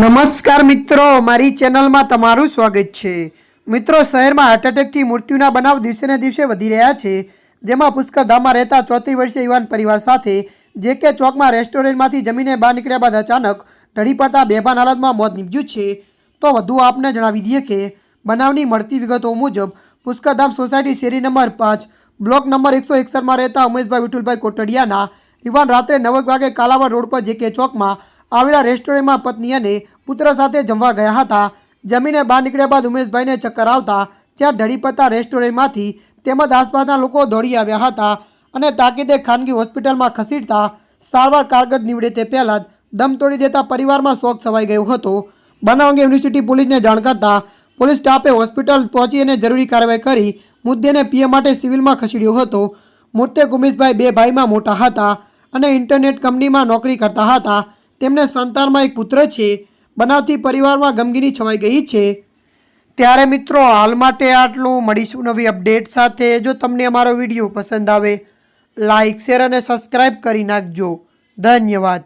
નમસ્કાર મિત્રો, મારી ચેનલમાં તમારું સ્વાગત છે. મિત્રો, શહેરમાં હાર્ટ એટેકથી મૃત્યુના બનાવ દિવસે ને દિવસે વધી રહ્યા છે. જેમાં પુષ્કરધામમાં રહેતા ચોત્રીસ વર્ષીય યુવાન પરિવાર સાથે, જે કે ચોકમાં રેસ્ટોરન્ટમાંથી જમીને બહાર નીકળ્યા બાદ અચાનક ઢળી પડતા બેભાન હાલતમાં મોત નીપજ્યું છે. તો વધુ આપને જણાવી દઈએ કે, બનાવની મળતી વિગતો મુજબ પુષ્કરધામ સોસાયટી શેરી નંબર પાંચ, બ્લોક નંબર એકસો એકસઠમાં રહેતા ઉમેશભાઈ વિઠુલભાઈ કોટડિયાના યુવાન રાત્રે નવ વાગે કાલાવડ રોડ પર, જે કે ચોકમાં આવેલા રેસ્ટોરન્ટમાં પત્ની અને પુત્ર સાથે જમવા ગયા હતા. જમીને બહાર નીકળ્યા બાદ ઉમેશભાઈને ચક્કર આવતા ત્યાં ઢળી પડતા રેસ્ટોરન્ટમાંથી તેમજ આસપાસના લોકો દોડી આવ્યા હતા અને તાકીદે ખાનગી હોસ્પિટલમાં ખસેડતા સારવાર કારગર નીવડે તે પહેલાં દમ તોડી દેતા પરિવારમાં શોક છવાઈ ગયો હતો. બનાવ અંગે યુનિવર્સિટી પોલીસને જાણ કરતા પોલીસ સ્ટાફે હોસ્પિટલ પહોંચી અને જરૂરી કાર્યવાહી કરી મુદ્દેને પીએ માટે સિવિલમાં ખસેડ્યો હતો. મોટે ઉમેશભાઈ બે ભાઈમાં મોટા હતા અને ઇન્ટરનેટ કંપનીમાં નોકરી કરતા હતા. તેમને સંતાનમાં એક પુત્ર છે, બનાવતી પરિવારમાં ગમગીની છવાઈ ગઈ છે. ત્યારે મિત્રો, હાલ માટે આટલું. મળીશું નવી અપડેટ સાથે. જો તમને અમારો વીડિયો પસંદ આવે લાઇક શેર અને સબસ્ક્રાઈબ કરી નાખજો. ધન્યવાદ.